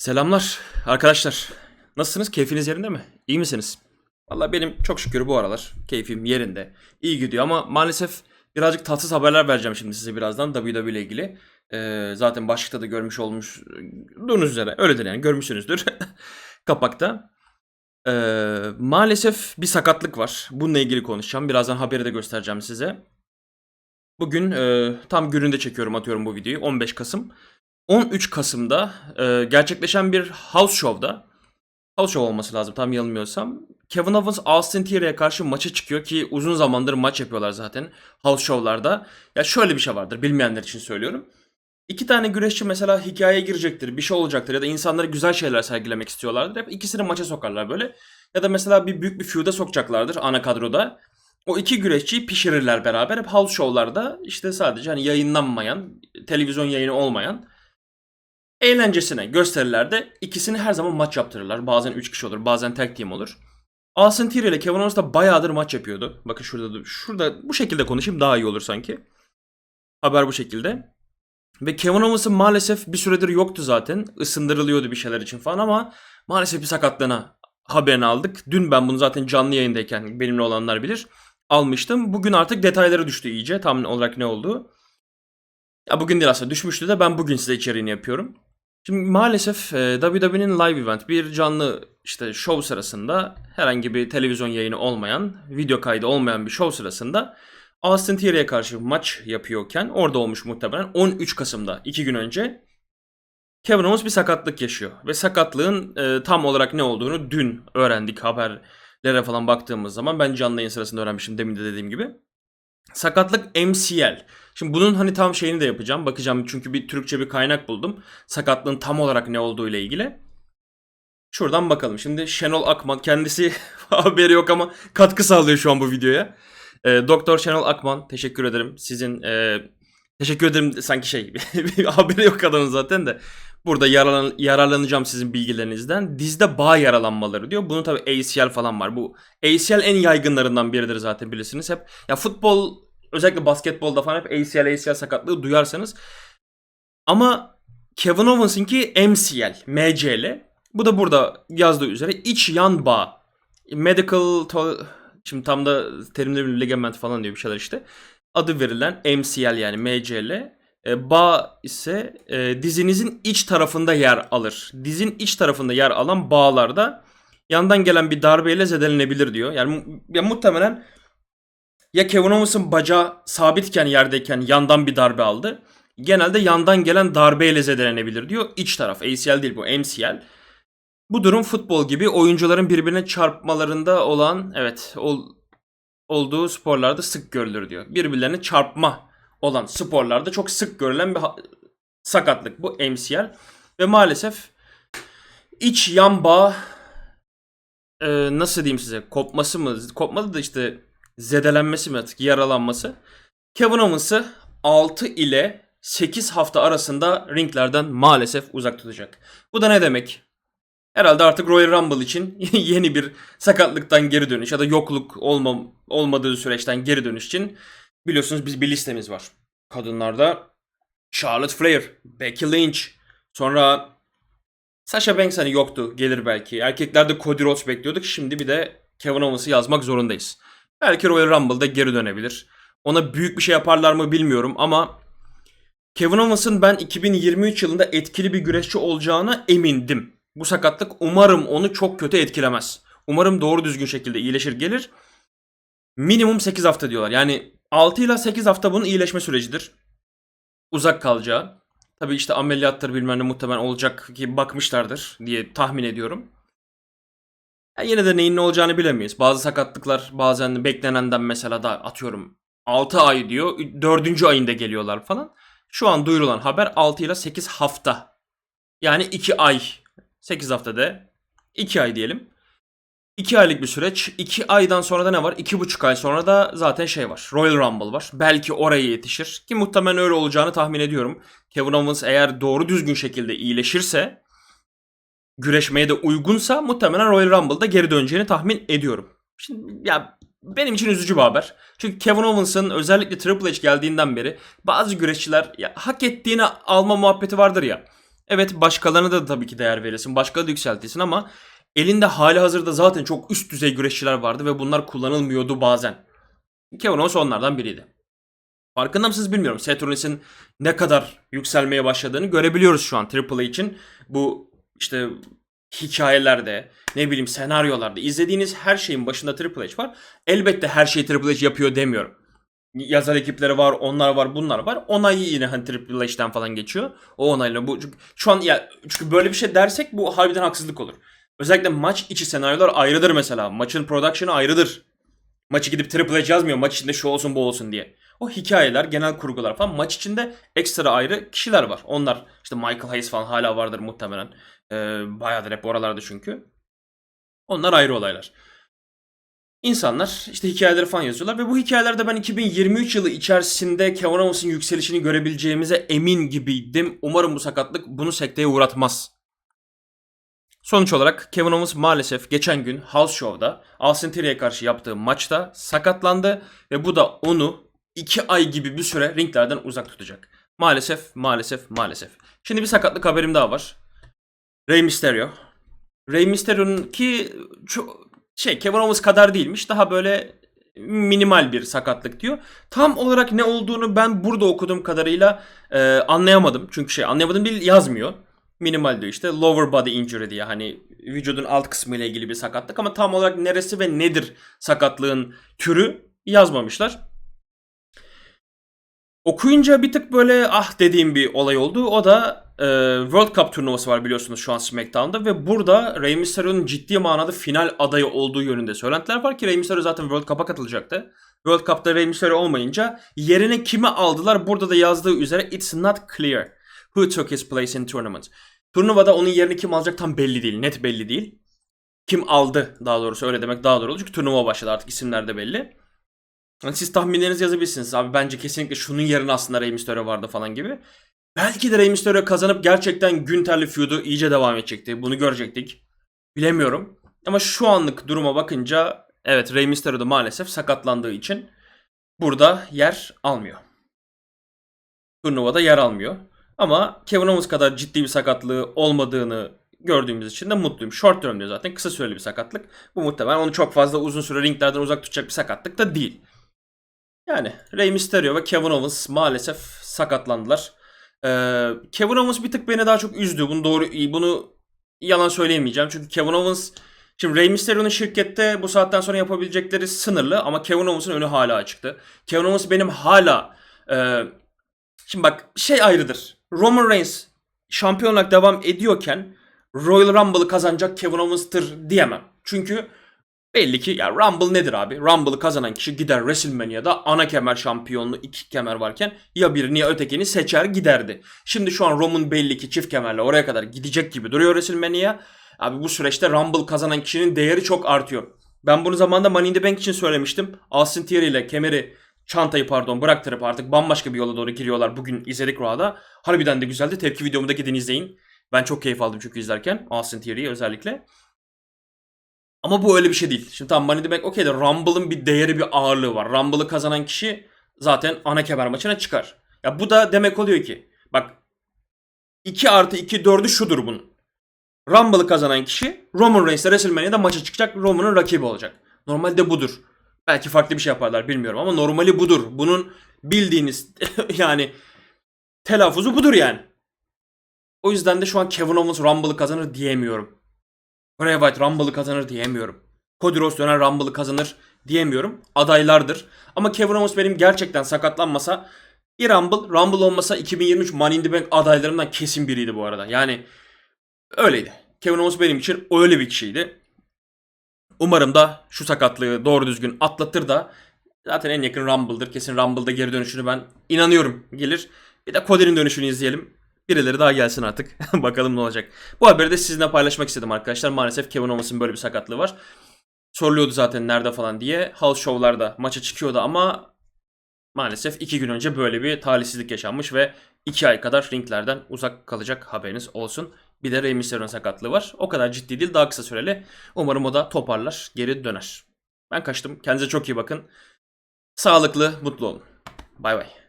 Selamlar arkadaşlar. Nasılsınız? Keyfiniz yerinde mi? İyi misiniz? Valla benim çok şükür bu aralar keyfim yerinde. İyi gidiyor ama maalesef birazcık tatsız haberler vereceğim şimdi size birazdan WWE ile ilgili. Ee, zaten başlıkta da görmüş olmuş olduğunuz üzere öyledir yani görmüşsünüzdür kapakta. Ee, maalesef bir sakatlık var. Bununla ilgili konuşacağım. Birazdan haberi de göstereceğim size. Bugün e, tam gününde çekiyorum atıyorum bu videoyu 15 Kasım. 13 Kasım'da e, gerçekleşen bir house show'da house show olması lazım tam yanılmıyorsam. Kevin Owens Austin Theory'e karşı maça çıkıyor ki uzun zamandır maç yapıyorlar zaten house show'larda. Ya şöyle bir şey vardır bilmeyenler için söylüyorum. İki tane güreşçi mesela hikayeye girecektir, bir şey olacaktır ya da insanlara güzel şeyler sergilemek istiyorlardır. Hep ikisini maça sokarlar böyle. Ya da mesela bir büyük bir feud'a sokacaklardır ana kadroda. O iki güreşçiyi pişirirler beraber. Hep house show'larda işte sadece hani yayınlanmayan, televizyon yayını olmayan eğlencesine gösterilerde ikisini her zaman maç yaptırırlar. Bazen 3 kişi olur, bazen tek team olur. Austin Theory ile Kevin Owens da bayağıdır maç yapıyordu. Bakın şurada da- şurada bu şekilde konuşayım daha iyi olur sanki. Haber bu şekilde. Ve Kevin Owens'ın maalesef bir süredir yoktu zaten. Isındırılıyordu bir şeyler için falan ama maalesef bir sakatlığına haberini aldık. Dün ben bunu zaten canlı yayındayken benimle olanlar bilir almıştım. Bugün artık detayları düştü iyice tam olarak ne olduğu. Ya bugün değil aslında düşmüştü de ben bugün size içeriğini yapıyorum. Şimdi maalesef e, WWE'nin live event bir canlı işte show sırasında herhangi bir televizyon yayını olmayan, video kaydı olmayan bir show sırasında Austin Theory'e karşı maç yapıyorken orada olmuş muhtemelen 13 Kasım'da 2 gün önce Kevin Owens bir sakatlık yaşıyor. Ve sakatlığın e, tam olarak ne olduğunu dün öğrendik haberlere falan baktığımız zaman. Ben canlı yayın sırasında öğrenmişim demin de dediğim gibi. Sakatlık MCL. Şimdi bunun hani tam şeyini de yapacağım. Bakacağım çünkü bir Türkçe bir kaynak buldum. Sakatlığın tam olarak ne olduğu ile ilgili. Şuradan bakalım. Şimdi Şenol Akman kendisi haberi yok ama katkı sağlıyor şu an bu videoya. E, Doktor Şenol Akman teşekkür ederim. Sizin e, teşekkür ederim sanki şey haberi yok adamın zaten de. Burada yaralan, yararlanacağım sizin bilgilerinizden. Dizde bağ yaralanmaları diyor. Bunun tabi ACL falan var. Bu ACL en yaygınlarından biridir zaten bilirsiniz. Hep ya futbol özellikle basketbolda falan hep ACL ACL sakatlığı duyarsanız. Ama Kevin Owens'inki MCL, MCL. Bu da burada yazdığı üzere iç yan bağ. Medical to- şimdi tam da terimleri ligament falan diyor bir şeyler işte. Adı verilen MCL yani MCL. E, bağ ise e, dizinizin iç tarafında yer alır. Dizin iç tarafında yer alan bağlarda yandan gelen bir darbeyle zedelenebilir diyor. Yani ya muhtemelen ya Kevin Owens'ın bacağı sabitken yerdeyken yandan bir darbe aldı. Genelde yandan gelen darbeyle zedelenebilir diyor. İç taraf ACL değil bu MCL. Bu durum futbol gibi oyuncuların birbirine çarpmalarında olan evet ol- olduğu sporlarda sık görülür diyor. Birbirlerine çarpma olan sporlarda çok sık görülen bir sakatlık bu MCL ve maalesef iç yan bağ e, nasıl diyeyim size kopması mı kopmadı da işte zedelenmesi mi artık yaralanması Kevin Owens'ı 6 ile 8 hafta arasında ringlerden maalesef uzak tutacak. Bu da ne demek? Herhalde artık Royal Rumble için yeni bir sakatlıktan geri dönüş ya da yokluk olmam, olmadığı süreçten geri dönüş için biliyorsunuz biz bir listemiz var. Kadınlarda Charlotte Flair, Becky Lynch, sonra Sasha Banks hani yoktu gelir belki. Erkeklerde Cody Rhodes bekliyorduk. Şimdi bir de Kevin Owens'ı yazmak zorundayız. Belki Royal Rumble'da geri dönebilir. Ona büyük bir şey yaparlar mı bilmiyorum ama Kevin Owens'ın ben 2023 yılında etkili bir güreşçi olacağına emindim. Bu sakatlık umarım onu çok kötü etkilemez. Umarım doğru düzgün şekilde iyileşir gelir. Minimum 8 hafta diyorlar. Yani 6 ile 8 hafta bunun iyileşme sürecidir. Uzak kalacağı. Tabii işte ameliyattır bilmem ne muhtemelen olacak ki bakmışlardır diye tahmin ediyorum. Ya yine de neyin ne olacağını bilemeyiz. Bazı sakatlıklar bazen beklenenden mesela da atıyorum 6 ay diyor. 4. ayında geliyorlar falan. Şu an duyurulan haber 6 ile 8 hafta. Yani 2 ay. 8 haftada 2 ay diyelim. 2 aylık bir süreç. 2 aydan sonra da ne var? 2,5 ay sonra da zaten şey var. Royal Rumble var. Belki oraya yetişir. Ki muhtemelen öyle olacağını tahmin ediyorum. Kevin Owens eğer doğru düzgün şekilde iyileşirse güreşmeye de uygunsa muhtemelen Royal Rumble'da geri döneceğini tahmin ediyorum. Şimdi ya benim için üzücü bir haber. Çünkü Kevin Owens'ın özellikle Triple H geldiğinden beri bazı güreşçiler ya, hak ettiğini alma muhabbeti vardır ya. Evet başkalarına da tabii ki değer verirsin. Başkaları da yükseltirsin ama elinde hali hazırda zaten çok üst düzey güreşçiler vardı ve bunlar kullanılmıyordu bazen. Kevin Owens onlardan biriydi. Farkında mısınız bilmiyorum. Seth Rollins'in ne kadar yükselmeye başladığını görebiliyoruz şu an Triple için. Bu işte hikayelerde, ne bileyim senaryolarda izlediğiniz her şeyin başında Triple H var. Elbette her şeyi Triple H yapıyor demiyorum. Yazar ekipleri var, onlar var, bunlar var. Onay yine hani Triple H'den falan geçiyor. O onayla bu çünkü şu an ya çünkü böyle bir şey dersek bu harbiden haksızlık olur. Özellikle maç içi senaryolar ayrıdır mesela. Maçın production'ı ayrıdır. Maçı gidip Triple H yazmıyor maç içinde şu olsun bu olsun diye. O hikayeler, genel kurgular falan maç içinde ekstra ayrı kişiler var. Onlar işte Michael Hayes falan hala vardır muhtemelen. Ee, bayağıdır hep oralarda çünkü. Onlar ayrı olaylar. İnsanlar işte hikayeleri falan yazıyorlar ve bu hikayelerde ben 2023 yılı içerisinde Kevin Owens'ın yükselişini görebileceğimize emin gibiydim. Umarım bu sakatlık bunu sekteye uğratmaz. Sonuç olarak Kevin Owens maalesef geçen gün House Show'da Austin Theory'e karşı yaptığı maçta sakatlandı ve bu da onu 2 ay gibi bir süre ringlerden uzak tutacak. Maalesef, maalesef, maalesef. Şimdi bir sakatlık haberim daha var. Rey Mysterio. Rey Mysterio'nun ki çok şey Kevin Owens kadar değilmiş. Daha böyle minimal bir sakatlık diyor. Tam olarak ne olduğunu ben burada okuduğum kadarıyla e, anlayamadım. Çünkü şey anlayamadım değil yazmıyor. Minimal diyor işte lower body injury diye hani vücudun alt kısmı ile ilgili bir sakatlık ama tam olarak neresi ve nedir sakatlığın türü yazmamışlar. Okuyunca bir tık böyle ah dediğim bir olay oldu. O da World Cup turnuvası var biliyorsunuz şu an SmackDown'da ve burada Rey Mysterio'nun ciddi manada final adayı olduğu yönünde söylentiler var ki Rey Mysterio zaten World Cup'a katılacaktı. World Cup'ta Rey Mysterio olmayınca yerine kimi aldılar? Burada da yazdığı üzere it's not clear who took his place in tournament. Turnuvada onun yerini kim alacak tam belli değil. Net belli değil. Kim aldı daha doğrusu öyle demek daha doğru olur. Çünkü turnuva başladı artık isimler de belli. Yani siz tahminlerinizi yazabilirsiniz abi. Bence kesinlikle şunun yerine aslında Rey Mysterio vardı falan gibi. Belki de Rey Mysterio kazanıp gerçekten Günter'li feud'u iyice devam edecekti. Bunu görecektik. Bilemiyorum. Ama şu anlık duruma bakınca evet Rey Mysterio da maalesef sakatlandığı için burada yer almıyor. Turnuvada yer almıyor. Ama Kevin Owens kadar ciddi bir sakatlığı olmadığını gördüğümüz için de mutluyum. Short term diyor zaten. Kısa süreli bir sakatlık. Bu muhtemelen onu çok fazla uzun süre ringlerden uzak tutacak bir sakatlık da değil. Yani Rey Mysterio ve Kevin Owens maalesef sakatlandılar. Ee, Kevin Owens bir tık beni daha çok üzdü. Bunu doğru bunu yalan söyleyemeyeceğim. Çünkü Kevin Owens Şimdi Rey Mysterio'nun şirkette bu saatten sonra yapabilecekleri sınırlı ama Kevin Owens'ın önü hala açıktı. Kevin Owens benim hala e, şimdi bak şey ayrıdır. Roman Reigns şampiyon olarak devam ediyorken Royal Rumble'ı kazanacak Kevin Owens'tır diyemem. Çünkü belli ki ya Rumble nedir abi? Rumble'ı kazanan kişi gider WrestleMania'da ana kemer şampiyonluğu iki kemer varken ya birini ya ötekini seçer giderdi. Şimdi şu an Roman belli ki çift kemerle oraya kadar gidecek gibi duruyor WrestleMania. Abi bu süreçte Rumble kazanan kişinin değeri çok artıyor. Ben bunu zamanında Money in the Bank için söylemiştim. Austin Theory ile kemeri çantayı pardon bıraktırıp artık bambaşka bir yola doğru giriyorlar. Bugün izledik Raw'da. Harbiden de güzeldi. Tepki videomu da gidin izleyin. Ben çok keyif aldım çünkü izlerken. Austin Theory'yi özellikle. Ama bu öyle bir şey değil. Şimdi tamam Money Bank okey de Rumble'ın bir değeri bir ağırlığı var. Rumble'ı kazanan kişi zaten ana kemer maçına çıkar. Ya bu da demek oluyor ki bak 2 artı 2 4'ü şudur bunun. Rumble'ı kazanan kişi Roman Reigns'le WrestleMania'da maça çıkacak. Roman'ın rakibi olacak. Normalde budur. Belki farklı bir şey yaparlar bilmiyorum ama normali budur. Bunun bildiğiniz yani telaffuzu budur yani. O yüzden de şu an Kevin Owens Rumble'ı kazanır diyemiyorum. Bray Wyatt Rumble'ı kazanır diyemiyorum. Cody Rhodes döner Rumble'ı kazanır diyemiyorum. Adaylardır. Ama Kevin Owens benim gerçekten sakatlanmasa bir Rumble, Rumble olmasa 2023 Money in the Bank adaylarımdan kesin biriydi bu arada. Yani öyleydi. Kevin Owens benim için öyle bir kişiydi. Umarım da şu sakatlığı doğru düzgün atlatır da zaten en yakın Rumble'dır. Kesin Rumble'da geri dönüşünü ben inanıyorum gelir. Bir de Cody'nin dönüşünü izleyelim. Birileri daha gelsin artık. Bakalım ne olacak. Bu haberi de sizinle paylaşmak istedim arkadaşlar. Maalesef Kevin Owens'ın böyle bir sakatlığı var. Soruluyordu zaten nerede falan diye. House Show'larda maça çıkıyordu ama maalesef iki gün önce böyle bir talihsizlik yaşanmış ve iki ay kadar ringlerden uzak kalacak haberiniz olsun. Bir de Rey Mysterio'nun sakatlığı var. O kadar ciddi değil daha kısa süreli. Umarım o da toparlar geri döner. Ben kaçtım. Kendinize çok iyi bakın. Sağlıklı, mutlu olun. Bay bay.